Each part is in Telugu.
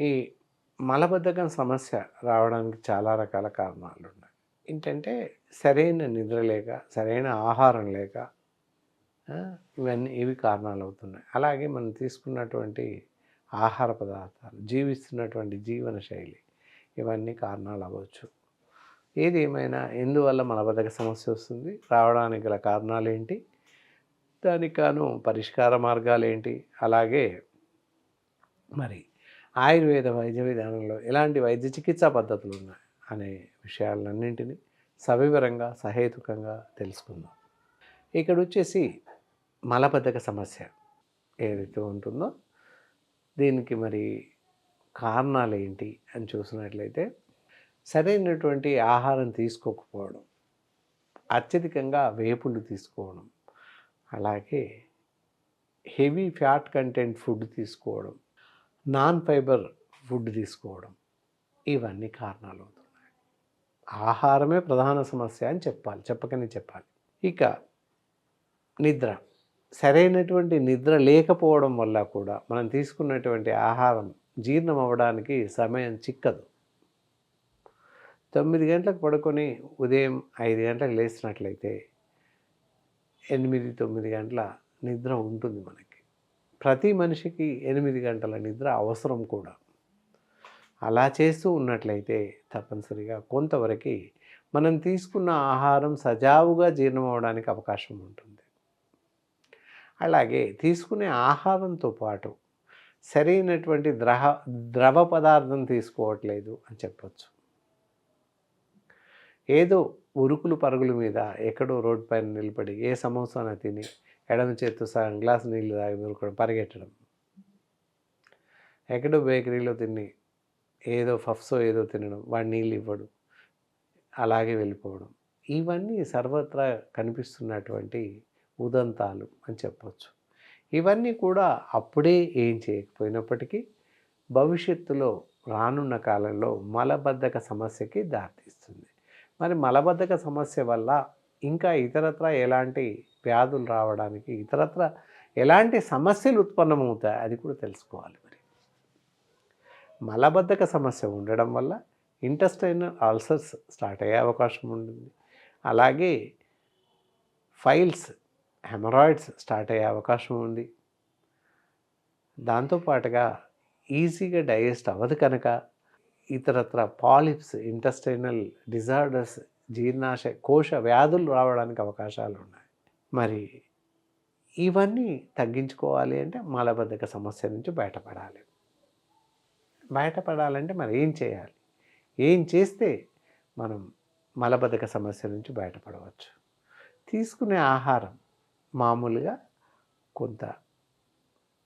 ఈ మలబద్ధకం సమస్య రావడానికి చాలా రకాల కారణాలు ఉన్నాయి ఏంటంటే సరైన నిద్ర లేక సరైన ఆహారం లేక ఇవన్నీ ఇవి కారణాలు అవుతున్నాయి అలాగే మనం తీసుకున్నటువంటి ఆహార పదార్థాలు జీవిస్తున్నటువంటి జీవన శైలి ఇవన్నీ కారణాలు అవ్వచ్చు ఏది ఏమైనా ఎందువల్ల మలబద్ధక సమస్య వస్తుంది? రావడానికి గల కారణాలు ఏంటి దానికి గాను పరిష్కార మార్గాలు ఏంటి అలాగే మరి ఆయుర్వేద వైద్య విధానంలో ఎలాంటి వైద్య చికిత్సా పద్ధతులు ఉన్నాయి అనే విషయాలన్నింటినీ సవివరంగా సహేతుకంగా తెలుసుకుందాం. ఇక్కడ వచ్చేసి మలబద్ధక సమస్య ఏదైతే ఉంటుందో దీనికి మరి కారణాలు ఏంటి అని చూసినట్లయితే సరైనటువంటి ఆహారం తీసుకోకపోవడం అత్యధికంగా వేపులు తీసుకోవడం అలాగే హెవీ ఫ్యాట్ కంటెంట్ ఫుడ్ తీసుకోవడం నాన్ ఫైబర్ ఫుడ్ తీసుకోవడం ఇవన్నీ కారణాలు అవుతున్నాయి. ఆహారమే ప్రధాన సమస్య అని చెప్పాలి చెప్పకనే చెప్పాలి. ఇక నిద్ర సరైనటువంటి నిద్ర లేకపోవడం వల్ల కూడా మనం తీసుకున్నటువంటి ఆహారం జీర్ణం అవ్వడానికి సమయం చిక్కదు. తొమ్మిది గంటలకు పడుకొని ఉదయం ఐదు గంటలకు లేచినట్లయితే ఎనిమిది తొమ్మిది గంటల నిద్ర ఉంటుంది మనకి. ప్రతి మనిషికి ఎనిమిది గంటల నిద్ర అవసరం కూడా. అలా చేస్తూ ఉన్నట్లయితే తప్పనిసరిగా కొంతవరకు మనం తీసుకున్న ఆహారం సజావుగా జీర్ణం అవకాశం ఉంటుంది. అలాగే తీసుకునే ఆహారంతో పాటు సరైనటువంటి ద్రవ ద్రవ పదార్థం తీసుకోవట్లేదు అని చెప్పచ్చు. ఏదో ఉరుకులు పరుగుల మీద ఎక్కడో రోడ్ పైన నిలబడి ఏ సమోసాన తిని ఎడమ చేత్తో సగం గ్లాస్ నీళ్ళు తాగి ఉరుకడం పరిగెట్టడం. ఎక్కడో బేకరీలో తిని ఏదో ఫఫ్సో ఏదో తినడం వాడు నీళ్ళు ఇవ్వడు అలాగే వెళ్ళిపోవడం. ఇవన్నీ సర్వత్రా కనిపిస్తున్నటువంటి ఉదంతాలు అని చెప్పవచ్చు ఇవన్నీ కూడా అప్పుడే ఏం చేయకపోయినప్పటికీ భవిష్యత్తులో రానున్న కాలంలో మలబద్ధక సమస్యకి దారితీస్తుంది. మరి మలబద్ధక సమస్య వల్ల ఇంకా ఇతరత్ర ఎలాంటి వ్యాధులు రావడానికి ఇతరత్ర ఎలాంటి సమస్యలు ఉత్పన్నమవుతాయి అది కూడా తెలుసుకోవాలి మరి. మలబద్ధక సమస్య ఉండడం వల్ల ఇంటెస్టైనల్ అల్సర్స్ స్టార్ట్ అయ్యే అవకాశం ఉంటుంది. అలాగే ఫైల్స్ హెమరాయిడ్స్ స్టార్ట్ అయ్యే అవకాశం ఉంది. దాంతోపాటుగా ఈజీగా డైజెస్ట్ అవ్వదు కనుక ఇతరత్ర పాలిప్స్ ఇంటస్టైనల్ డిజార్డర్స్ జీర్ణాశ కోశ వ్యాధులు రావడానికి అవకాశాలు ఉన్నాయి. మరి ఇవన్నీ తగ్గించుకోవాలి అంటే మలబద్ధక సమస్య నుంచి బయటపడాలి. బయటపడాలంటే మరి ఏం చేయాలి? ఏం చేస్తే మనం మలబద్ధక సమస్య నుంచి బయటపడవచ్చు? తీసుకునే ఆహారం మామూలుగా కొంత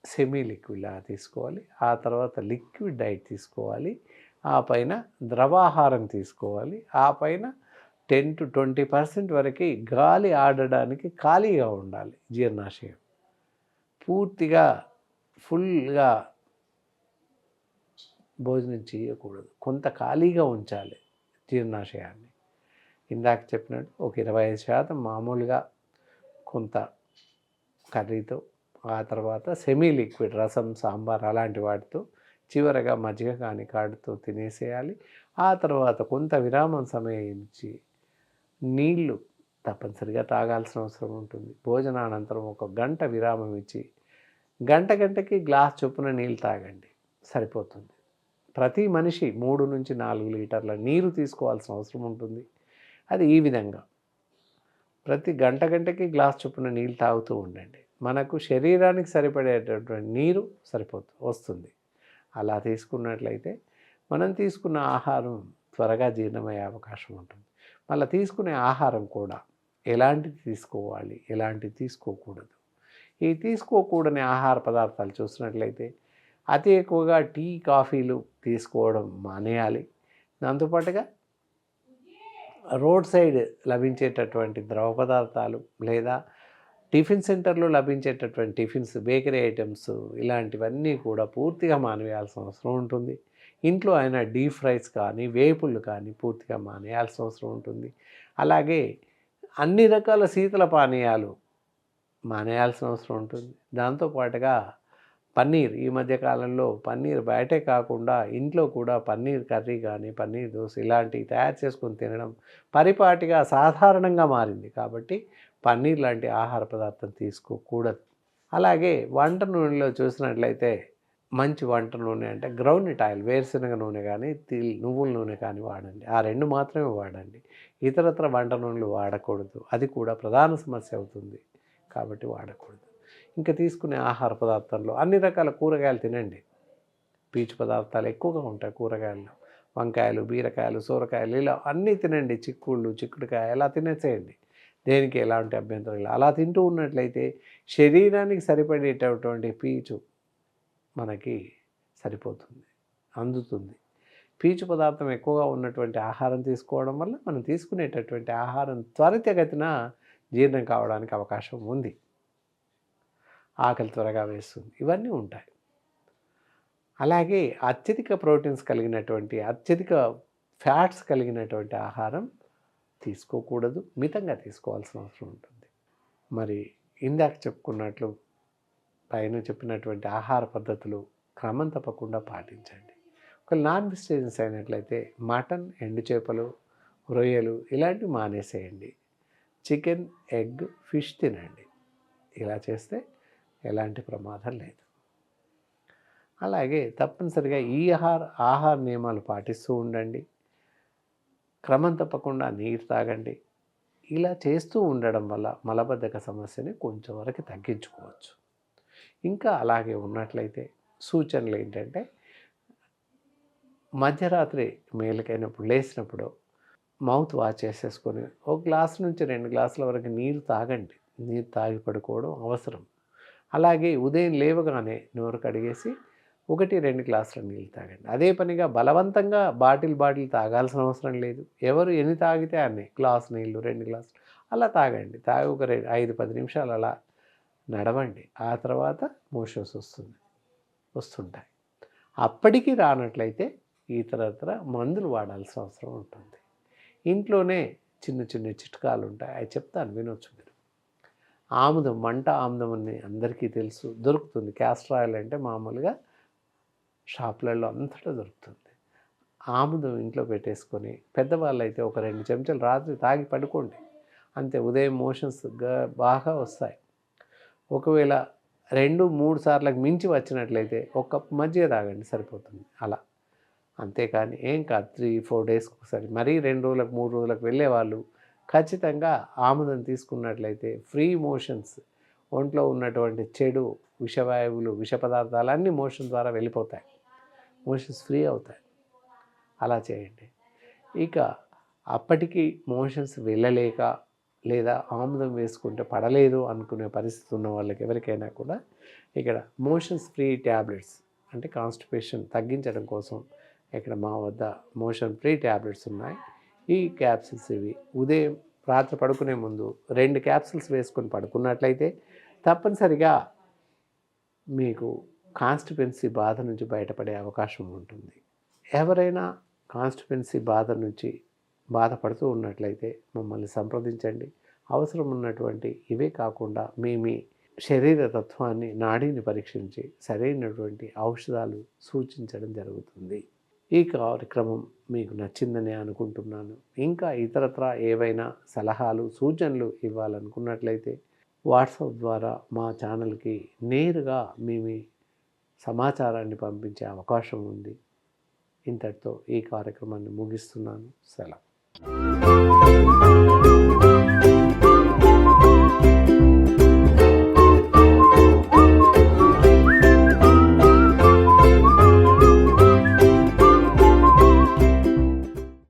సెమీ లిక్విడ్ తీసుకోవాలి. ఆ తర్వాత లిక్విడ్ డైట్ తీసుకోవాలి. ఆ పైన ద్రవాహారం తీసుకోవాలి. ఆ పైన టెన్ టు ట్వంటీ పర్సెంట్ వరకు గాలి ఆడడానికి ఖాళీగా ఉండాలి జీర్ణాశయం. పూర్తిగా ఫుల్గా భోజనం చేయకూడదు. కొంత ఖాళీగా ఉంచాలి జీర్ణాశయాన్ని. ఇందాక చెప్పినట్టు ఒక ఇరవై ఐదు శాతం మామూలుగా కొంత కర్రీతో ఆ తర్వాత సెమీ లిక్విడ్ రసం సాంబార్ అలాంటి వాటితో చివరగా మజ్జిగ కానీ కాడుతో తినేసేయాలి. ఆ తర్వాత కొంత విరామం సమయం ఇచ్చి నీళ్ళు తప్పనిసరిగా తాగాల్సిన అవసరం ఉంటుంది. భోజనానంతరం ఒక గంట విరామం ఇచ్చి గంట గంటకి గ్లాస్ చొప్పున నీళ్ళు తాగండి. సరిపోతుంది. ప్రతి మనిషి మూడు నుంచి నాలుగు లీటర్ల నీరు తీసుకోవాల్సిన అవసరం ఉంటుంది. అది ఈ విధంగా. ప్రతి గంట గంటకి గ్లాస్ చొప్పున నీళ్ళు తాగుతూ ఉండండి. మనకు శరీరానికి సరిపడేటటువంటి నీరు సరిపోతుంది వస్తుంది. అలా తీసుకున్నట్లయితే మనం తీసుకున్న ఆహారం త్వరగా జీర్ణమయ్యే అవకాశం ఉంటుంది. మళ్ళీ తీసుకునే ఆహారం కూడా ఎలాంటిది తీసుకోవాలి ఎలాంటిది తీసుకోకూడదు. ఈ తీసుకోకూడని ఆహార పదార్థాలు చూసినట్లయితే అతి ఎక్కువగా టీ కాఫీలు తీసుకోవడం మానేయాలి. దాంతోపాటుగా రోడ్ సైడ్ లభించేటటువంటి ద్రవ పదార్థాలు లేదా టిఫిన్ సెంటర్లో లభించేటటువంటి టిఫిన్స్ బేకరీ ఐటమ్స్ ఇలాంటివన్నీ కూడా పూర్తిగా మానేయాల్సిన అవసరం ఉంటుంది. ఇంట్లో అయినా డీప్ ఫ్రైస్ కానీ వేపుళ్ళు కానీ పూర్తిగా మానేయాల్సిన అవసరం ఉంటుంది. అలాగే అన్ని రకాల శీతల పానీయాలు మానేయాల్సిన అవసరం ఉంటుంది. దాంతోపాటుగా పన్నీర్ ఈ మధ్య కాలంలో పన్నీర్ బయటే కాకుండా ఇంట్లో కూడా పన్నీర్ కర్రీ కానీ పన్నీర్ దోశ ఇలాంటివి తయారు చేసుకొని తినడం పరిపాటిగా సాధారణంగా మారింది. కాబట్టి పన్నీర్ లాంటి ఆహార పదార్థం తీసుకోకూడదు. అలాగే వంట నూనెలో చూసినట్లయితే మంచి వంట నూనె అంటే గ్రౌండ్ ఆయిల్ వేరుశనగ నూనె కానీ తిల్ నువ్వుల నూనె కానీ వాడండి. ఆ రెండు మాత్రమే వాడండి. ఇతరత్ర వంట నూనెలు వాడకూడదు. అది కూడా ప్రధాన సమస్య అవుతుంది కాబట్టి వాడకూడదు. ఇంకా తీసుకునే ఆహార పదార్థంలో అన్ని రకాల కూరగాయలు తినండి. పీచు పదార్థాలు ఎక్కువగా ఉంటాయి కూరగాయల్లో. వంకాయలు బీరకాయలు సూరకాయలు ఇలా అన్నీ తినండి. చిక్కుళ్ళు చిక్కుడుకాయ ఇలా తినేసేయండి. దేనికి ఎలాంటి అభ్యంతరం లేదు. అలా తింటూ ఉన్నట్లయితే శరీరానికి సరిపడేటటువంటి పీచు మనకి సరిపోతుంది అందుతుంది. పీచు పదార్థం ఎక్కువగా ఉన్నటువంటి ఆహారం తీసుకోవడం వల్ల మనం తీసుకునేటటువంటి ఆహారం త్వరితగతిన జీర్ణం కావడానికి అవకాశం ఉంది. ఆకలి త్వరగా వేస్తుంది. ఇవన్నీ ఉంటాయి. అలాగే అత్యధిక ప్రోటీన్స్ కలిగినటువంటి అత్యధిక ఫ్యాట్స్ కలిగినటువంటి ఆహారం తీసుకోకూడదు మితంగా తీసుకోవాల్సిన అవసరం ఉంటుంది. మరి ఇందాక చెప్పుకున్నట్లు పైన చెప్పినటువంటి ఆహార పద్ధతులు క్రమం తప్పకుండా పాటించండి. ఒక నాన్ వెజిటేరియన్స్ అయినట్లయితే మటన్ ఎండు చేపలు రొయ్యలు ఇలాంటివి మానేసేయండి. చికెన్ ఎగ్ ఫిష్ తినండి. ఇలా చేస్తే ఎలాంటి ప్రమాదం లేదు. అలాగే తప్పనిసరిగా ఈ ఆహార ఆహార నియమాలు పాటిస్తూ ఉండండి. క్రమం తప్పకుండా నీరు తాగండి. ఇలా చేస్తూ ఉండడం వల్ల మలబద్ధక సమస్యని కొంచెం వరకు తగ్గించుకోవచ్చు. ఇంకా అలాగే ఉన్నట్లయితే సూచనలు ఏంటంటే మధ్యరాత్రి మేలుకైనప్పుడు లేచినప్పుడు మౌత్ వాష్ చేసేసుకొని ఒక గ్లాస్ నుంచి రెండు గ్లాసుల వరకు నీరు తాగండి. నీరు తాగి పడుకోవడం అవసరం. అలాగే ఉదయం లేవగానే నోరు కడిగేసి ఒకటి రెండు గ్లాసుల నీళ్ళు తాగండి. అదే పనిగా బలవంతంగా బాటిల్ బాటిల్ తాగాల్సిన అవసరం లేదు. ఎవరు ఎన్ని తాగితే అన్నీ గ్లాస్ నీళ్ళు రెండు గ్లాసులు అలా తాగండి. తాగి ఒక రెండు ఐదు పది నిమిషాలు అలా నడవండి. ఆ తర్వాత మోషన్స్ వస్తుంది వస్తుంటాయి. అప్పటికి రానట్లయితే ఇతరత్ర మందులు వాడాల్సిన అవసరం ఉంటుంది. ఇంట్లోనే చిన్న చిన్న చిట్కాలు ఉంటాయి. అవి చెప్తాను వినొచ్చు మీరు. ఆముదం మంట ఆముదం అని అందరికీ తెలుసు. దొరుకుతుంది. క్యాస్ట్రాయిల్ అంటే మామూలుగా షాపులలో అంతటా దొరుకుతుంది. ఆముదం ఇంట్లో పెట్టేసుకొని పెద్దవాళ్ళు అయితే ఒక రెండు చెంచాలు రాత్రి తాగి పడుకోండి. అంతే ఉదయం మోషన్స్ బాగా వస్తాయి. ఒకవేళ రెండు మూడు సార్లకు మించి వచ్చినట్లయితే ఒక కప్ మజ్జిగ తాగండి సరిపోతుంది. అలా. అంతేకాని ఏం కాదు త్రీ ఫోర్ డేస్కి ఒకసారి. మరీ రెండు రోజులకు మూడు రోజులకు వెళ్ళేవాళ్ళు ఖచ్చితంగా ఆముదం తీసుకున్నట్లయితే ఫ్రీ మోషన్స్ ఒంట్లో ఉన్నటువంటి చెడు విషవాయువులు విష పదార్థాలు అన్నీ మోషన్ ద్వారా వెళ్ళిపోతాయి. మోషన్స్ ఫ్రీ అవుతాయి. అలా చేయండి. ఇక అప్పటికి మోషన్స్ వెళ్ళలేక లేదా ఆముదం వేసుకుంటే పడలేదు అనుకునే పరిస్థితి ఉన్న వాళ్ళకి ఎవరికైనా కూడా ఇక్కడ మోషన్స్ ఫ్రీ ట్యాబ్లెట్స్ అంటే కాన్స్టిపేషన్ తగ్గించడం కోసం ఇక్కడ మా వద్ద మోషన్ ఫ్రీ ట్యాబ్లెట్స్ ఉన్నాయి. ఈ క్యాప్సిల్స్ ఇవి. ఉదయం రాత్రి పడుకునే ముందు రెండు క్యాప్సిల్స్ వేసుకొని పడుకున్నట్లయితే తప్పనిసరిగా మీకు కాన్స్టిపెన్సీ బాధ నుంచి బయటపడే అవకాశం ఉంటుంది. ఎవరైనా కాన్స్టిపెన్సీ బాధ నుంచి బాధపడుతూ ఉన్నట్లయితే మమ్మల్ని సంప్రదించండి. అవసరం ఉన్నటువంటి ఇవే కాకుండా మీ మీ శరీర తత్వాన్ని నాడీని పరీక్షించి సరైనటువంటి ఔషధాలు సూచించడం జరుగుతుంది. ఈ కార్యక్రమం మీకు నచ్చిందని అనుకుంటున్నాను. ఇంకా ఇతరత్ర ఏవైనా సలహాలు సూచనలు ఇవ్వాలనుకున్నట్లయితే వాట్సాప్ ద్వారా మా ఛానల్కి నేరుగా మీ మీ సమాచారాన్ని పంపించే అవకాశం ఉంది. ఇంతటితో ఈ కార్యక్రమాన్ని ముగిస్తున్నాను. సెలవు.